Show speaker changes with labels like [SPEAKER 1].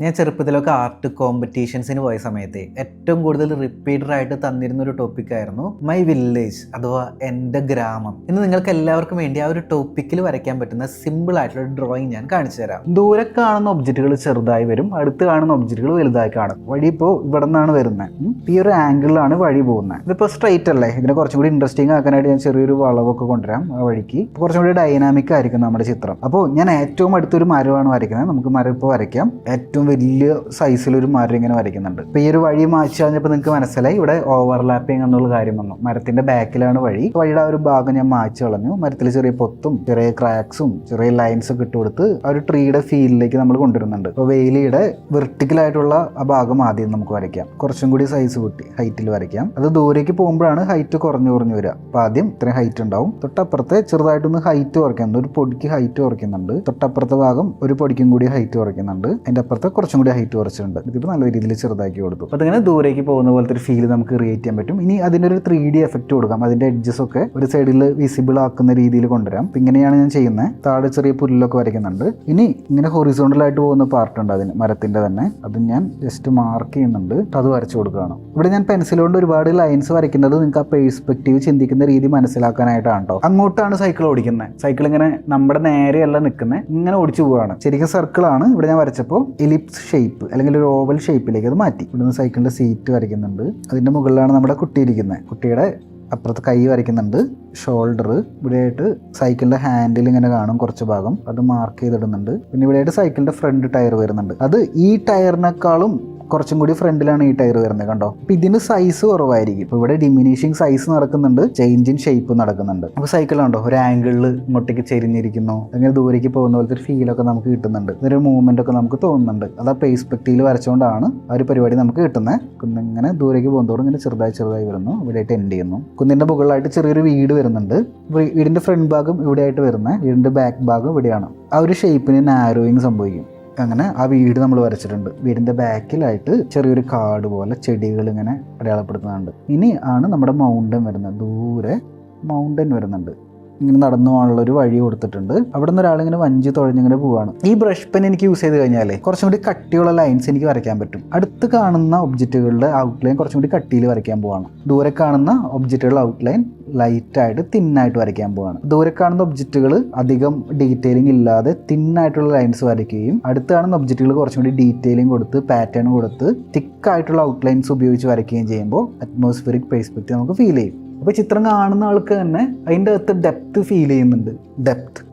[SPEAKER 1] ഞാൻ ചെറുപ്പത്തിലൊക്കെ ആർട്ട് കോമ്പറ്റീഷൻസിന് പോയ സമയത്ത് ഏറ്റവും കൂടുതൽ റിപ്പീറ്റഡ് ആയിട്ട് തന്നിരുന്ന ഒരു ടോപ്പിക്കായിരുന്നു മൈ വില്ലേജ് അഥവാ എന്റെ ഗ്രാമം. ഇന്ന് നിങ്ങൾക്ക് എല്ലാവർക്കും വേണ്ടി ആ ഒരു ടോപ്പിക്കിൽ വരയ്ക്കാൻ പറ്റുന്ന സിമ്പിൾ ആയിട്ടുള്ള ഡ്രോയിങ് ഞാൻ കാണിച്ചു തരാം.
[SPEAKER 2] ദൂരെ കാണുന്ന ഒബ്ജക്റ്റുകൾ ചെറുതായി വരും അടുത്ത് കാണുന്ന ഒബ്ജക്റ്റുകൾ വലുതായി കാണും. വഴി ഇപ്പോൾ ഇവിടെ നിന്നാണ് വരുന്നത് ഈ ഒരു ആംഗിളിലാണ് വഴി പോകുന്നത് ഇതിപ്പോൾ സ്ട്രൈറ്റ് അല്ലേ? ഇതിനെ കുറച്ചും കൂടി ഇൻട്രസ്റ്റിംഗ് ആക്കാനായിട്ട് ഞാൻ ചെറിയൊരു വളവൊക്കെ കൊണ്ടുവരാം ആ വഴിക്ക്. കുറച്ചും കൂടി ഡൈനാമിക് ആയിരിക്കും നമ്മുടെ ചിത്രം. അപ്പോൾ ഞാൻ ഏറ്റവും അടുത്തൊരു മരമാണ് വരയ്ക്കുന്നത്. നമുക്ക് മരം ഇപ്പോൾ വരയ്ക്കാം. ഏറ്റവും വലിയ സൈസിലൊരു മരം ഇങ്ങനെ വരയ്ക്കുന്നുണ്ട്. അപ്പോൾ ഈ ഒരു വഴി മാറ്റി കഴിഞ്ഞപ്പോൾ നിങ്ങൾക്ക് മനസ്സിലായി? ഇവിടെ ഓവർലാപ്പിംഗ് എന്നുള്ള കാര്യം വന്നു. മരത്തിന്റെ ബാക്കിലാണ് വഴി. വഴിയുടെ ആ ഒരു ഭാഗം ഞാൻ മാറ്റി കളഞ്ഞു. മരത്തിൽ ചെറിയ പൊത്തും ചെറിയ ക്രാക്സും ചെറിയ ലൈൻസ് ഒക്കെ ഇട്ട് കൊടുത്ത് ആ ഒരു ട്രീയുടെ ഫീലിലേക്ക് നമ്മൾ കൊണ്ടുവരുന്നുണ്ട്. അപ്പോൾ വെർട്ടിക്കൽ വെർട്ടിക്കലായിട്ടുള്ള ആ ഭാഗം ആദ്യം നമുക്ക് വരയ്ക്കാം. കുറച്ചും കൂടി സൈസ് കൂട്ടി ഹൈറ്റിൽ വരയ്ക്കാം. അത് ദൂരേക്ക് പോകുമ്പോഴാണ് ഹൈറ്റ് കുറഞ്ഞു കുറഞ്ഞു വരിക. അപ്പോൾ ആദ്യം ഇത്രയും ഹൈറ്റ് ഉണ്ടാവും. തൊട്ടപ്പുറത്തെ ചെറുതായിട്ടൊന്ന് ഹൈറ്റ് കുറയ്ക്കുന്നുണ്ട് ഒരു പൊടിക്ക് ഹൈറ്റ് കുറയ്ക്കുന്നുണ്ട്. തൊട്ടപ്പുറത്തെ ഭാഗം ഒരു പൊടിക്കും കൂടി ഹൈറ്റ് കുറയ്ക്കുന്നുണ്ട്. അതിന്റെ അപ്പുറത്ത് കുറച്ചും കൂടി ഹൈറ്റ് കുറച്ചിട്ടുണ്ട്. ഇതിപ്പോൾ നല്ല രീതിയിൽ ചെറുതാക്കി കൊടുത്തു. അപ്പോൾ അതിങ്ങനെ ദൂരേക്ക് പോകുന്ന പോലത്തെ ഒരു ഫീൽ നമുക്ക് ക്രിയേറ്റ് ചെയ്യാൻ പറ്റും. ഇനി അതിന്റെ ഒരു ത്രീ ഡി എഫക്റ്റ് കൊടുക്കാം. അതിന്റെ എഡ്ജസ് ഒക്കെ ഒരു സൈഡിൽ വിസിബിൾ ആക്കുന്ന രീതിയിൽ കൊണ്ടുവരാം. അപ്പം ഇങ്ങനെയാണ് ഞാൻ ചെയ്യുന്നത് താഴെ ചെറിയ പുല്ലൊക്കെ വരയ്ക്കുന്നുണ്ട്. ഇനി ഇങ്ങനെ ഹൊറിസോണ്ടലായിട്ട് പോകുന്ന പാർട്ട് ഉണ്ട് അതിന് മരത്തിന്റെ തന്നെ. അത് ഞാൻ ജസ്റ്റ് മാർക്ക് ചെയ്യുന്നുണ്ട്. അത് വരച്ചു കൊടുക്കുകയാണ്. ഇവിടെ ഞാൻ പെൻസിൽ കൊണ്ട് ഒരുപാട് ലൈൻസ് വരയ്ക്കുന്നത് നിങ്ങൾക്ക് ആ പേഴ്സ്പെക്റ്റീവ് ചിന്തിക്കുന്ന രീതി മനസ്സിലാക്കാനായിട്ടാണ് കേട്ടോ അങ്ങോട്ടാണ് സൈക്കിൾ ഓടിക്കുന്നത് സൈക്കിൾ ഇങ്ങനെ നമ്മുടെ നേരെയല്ല നിൽക്കുന്നത് ഇങ്ങനെ ഓടിച്ചു പോവുകയാണ് ശരിക്കും സർക്കിളാണ് ഇവിടെ ഞാൻ വരച്ചപ്പോൾ എലിപ്സ് ഷേപ്പ് അല്ലെങ്കിൽ ഒരു ഓവൽ ഷേപ്പിലേക്ക് അത് മാറ്റി. ഇവിടുന്ന് സൈക്കിളിന്റെ സീറ്റ് വരയ്ക്കുന്നുണ്ട്. അതിന്റെ മുകളിലാണ് നമ്മുടെ കുട്ടി ഇരിക്കുന്നത്. കുട്ടിയുടെ അപ്പുറത്ത് കൈ വരയ്ക്കുന്നുണ്ട്. ഷോൾഡർ ഇവിടെയായിട്ട് സൈക്കിളിന്റെ ഹാൻഡിൽ ഇങ്ങനെ കാണും കുറച്ച് ഭാഗം. അത് മാർക്ക് ചെയ്തിടുന്നുണ്ട്. പിന്നെ ഇവിടെയായിട്ട് സൈക്കിളിന്റെ ഫ്രണ്ട് ടയർ വരുന്നുണ്ട്. അത് ഈ ടയറിനേക്കാളും കുറച്ചും കൂടി ഫ്രണ്ടിലാണ് ഈ ടയർ വരുന്നത് കണ്ടോ? അപ്പൊ ഇതിന് സൈസ് കുറവായിരിക്കും. ഇപ്പൊ ഇവിടെ ഡിമിനിഷിങ് സൈസ് നടക്കുന്നുണ്ട്. ചേഞ്ച് ഇൻ ഷേപ്പ് നടക്കുന്നുണ്ട്. അപ്പൊ സൈക്കിൾ കണ്ടോ? ഒരു ആംഗിളിൽ ഇങ്ങോട്ടേക്ക് ചെരിഞ്ഞിരിക്കുന്നു. അങ്ങനെ ദൂരേക്ക് പോകുന്ന പോലത്തെ ഒരു ഫീലൊക്കെ നമുക്ക് കിട്ടുന്നുണ്ട്. ഇതൊരു മൂവ്മെന്റ് ഒക്കെ നമുക്ക് തോന്നുന്നുണ്ട്. അത് ആ പേസ്പെക്റ്റീവിൽ വരച്ചുകൊണ്ടാണ് ആ ഒരു പരിപാടി നമുക്ക് കിട്ടുന്നത് കുന്നിങ്ങനെ ദൂരേക്ക് പോകുന്നതോറും ഇങ്ങനെ ചെറുതായി ചെറുതായി വരുന്നു. ഇവിടെയായിട്ട് എൻഡ് ചെയ്യുന്നു. കുന്നിന്റെ മുകളിലായിട്ട് ചെറിയൊരു വീട് വരുന്നുണ്ട്. വീടിന്റെ ഫ്രണ്ട് ഭാഗം ഇവിടെയായിട്ട് വരുന്നത് വീടിന്റെ ബാക്ക് ഭാഗം ഇവിടെയാണ്. ആ ഒരു ഷേപ്പിന് നാരോയിങ് സംഭവിക്കും. അങ്ങനെ ആ വീട് നമ്മൾ വരച്ചിട്ടുണ്ട്. വീടിന്റെ ബാക്കിലായിട്ട് ചെറിയൊരു കാട് പോലെ ചെടികൾ ഇങ്ങനെ അടയാളപ്പെടുത്തുന്നുണ്ട്. ഇനി ആണ് നമ്മുടെ മൗണ്ടൻ വരുന്നത്. ദൂരെ മൗണ്ടൻ വരുന്നുണ്ട്. ഇങ്ങനെ നടന്നു പോകാനുള്ള ഒരു വഴി കൊടുത്തിട്ടുണ്ട്. അവിടെ നിന്ന് ഒരാളിങ്ങനെ വഞ്ചി തുഴഞ്ഞിങ്ങനെ പോവാണ്. ഈ ബ്രഷ് പെൻ എനിക്ക് യൂസ് ചെയ്ത് കഴിഞ്ഞാലേ കുറച്ചും കൂടി കട്ടിയുള്ള ലൈൻസ് എനിക്ക് വരയ്ക്കാൻ പറ്റും. അടുത്ത് കാണുന്ന ഒബ്ജക്റ്റുകളുടെ ഔട്ട്ലൈൻ കുറച്ചും കൂടി കട്ടിയിൽ വരയ്ക്കാൻ പോവാണ്. ദൂരെ കാണുന്ന ഒബ്ജക്റ്റുകളുടെ ഔട്ട്ലൈൻ ലൈറ്റായിട്ട് തിന്നായിട്ട് വരയ്ക്കാൻ പോവാണ്. ദൂരെ കാണുന്ന ഒബ്ജക്റ്റുകൾ അധികം ഡീറ്റെയിലിംഗ് ഇല്ലാതെ തിന്നായിട്ടുള്ള ലൈൻസ് വരയ്ക്കുകയും അടുത്ത് കാണുന്ന ഒബ്ജക്റ്റുകൾ കുറച്ചും കൂടി ഡീറ്റെയിലിംഗ് കൊടുത്ത് പാറ്റേൺ കൊടുത്ത് തിക്കായിട്ടുള്ള ഔട്ട്ലൈൻസ് ഉപയോഗിച്ച് വരയ്ക്കുകയും ചെയ്യുമ്പോൾ അറ്റ്മോസ്ഫിയറിക് പേഴ്സ്പെക്റ്റീവ് നമുക്ക് ഫീൽ ചെയ്യും. അപ്പോൾ ചിത്രം കാണുന്ന ആൾക്ക് തന്നെ അതിന്റെ അകത്ത് ഡെപ്ത് ഫീൽ ചെയ്യുന്നുണ്ട്. ഡെപ്ത്